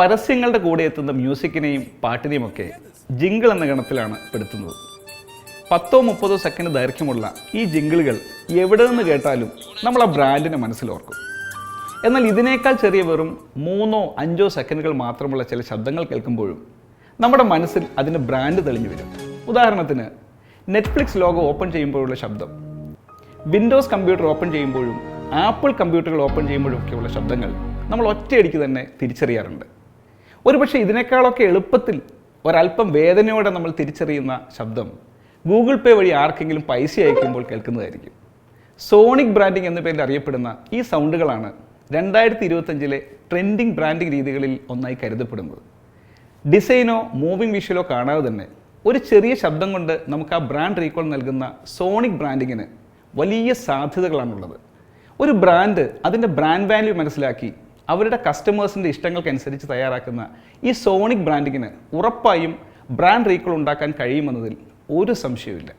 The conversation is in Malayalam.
പരസ്യങ്ങളുടെ കൂടെ എത്തുന്ന മ്യൂസിക്കിനെയും പാട്ടിനെയും ഒക്കെ ജിങ്കിൾ എന്ന ഗണത്തിലാണ് പെടുത്തുന്നത്. പത്തോ മുപ്പതോ സെക്കൻഡ് ദൈർഘ്യമുള്ള ഈ ജിങ്കിളുകൾ എവിടെ നിന്ന് കേട്ടാലും നമ്മൾ ആ ബ്രാൻഡിനെ മനസ്സിലോർക്കും എന്നാൽ ഇതിനേക്കാൾ ചെറിയ വെറും മൂന്നോ അഞ്ചോ സെക്കൻഡുകൾ മാത്രമുള്ള ചില ശബ്ദങ്ങൾ കേൾക്കുമ്പോഴും നമ്മുടെ മനസ്സിൽ അതിന് ബ്രാൻഡ് തെളിഞ്ഞു വരും. ഉദാഹരണത്തിന് നെറ്റ്ഫ്ലിക്സ് ലോഗോ ഓപ്പൺ ചെയ്യുമ്പോഴുള്ള ശബ്ദം വിൻഡോസ് കമ്പ്യൂട്ടർ ഓപ്പൺ ചെയ്യുമ്പോഴും ആപ്പിൾ കമ്പ്യൂട്ടറുകൾ ഓപ്പൺ ചെയ്യുമ്പോഴും ഒക്കെയുള്ള ശബ്ദങ്ങൾ നമ്മൾ ഒറ്റയടിക്ക് തന്നെ തിരിച്ചറിയാറുണ്ട്. ഒരുപക്ഷെ ഇതിനേക്കാളൊക്കെ എളുപ്പത്തിൽ ഒരല്പം വേദനയോടെ നമ്മൾ തിരിച്ചറിയുന്ന ശബ്ദം ഗൂഗിൾ പേ വഴി ആർക്കെങ്കിലും പൈസ അയക്കുമ്പോൾ കേൾക്കുന്നതായിരിക്കും. സോണിക് ബ്രാൻഡിംഗ് എന്ന പേരിൽ അറിയപ്പെടുന്ന ഈ സൗണ്ടുകളാണ് രണ്ടായിരത്തി ഇരുപത്തഞ്ചിലെ ട്രെൻഡിങ് ബ്രാൻഡിംഗ് രീതികളിൽ ഒന്നായി കരുതപ്പെടുന്നത്. ഡിസൈനോ മൂവിംഗ് വിഷ്വലോ കാണാതെ തന്നെ ഒരു ചെറിയ ശബ്ദം കൊണ്ട് നമുക്ക് ആ ബ്രാൻഡ് റീകോൾ നൽകുന്ന സോണിക് ബ്രാൻഡിങ്ങിന് വലിയ സാധ്യതകളാണുള്ളത്. ഒരു ബ്രാൻഡ് അതിന്റെ ബ്രാൻഡ് വാല്യൂ മനസ്സിലാക്കി അവരുടെ കസ്റ്റമേഴ്സിന്റെ ഇഷ്ടങ്ങൾക്കനുസരിച്ച് തയ്യാറാക്കുന്ന ഈ സോണിക് ബ്രാൻഡിങ്ങിന് ഉറപ്പായും ബ്രാൻഡ് റീക്കോൾ ഉണ്ടാക്കാൻ കഴിയുമെന്നതിൽ ഒരു സംശയവുമില്ല.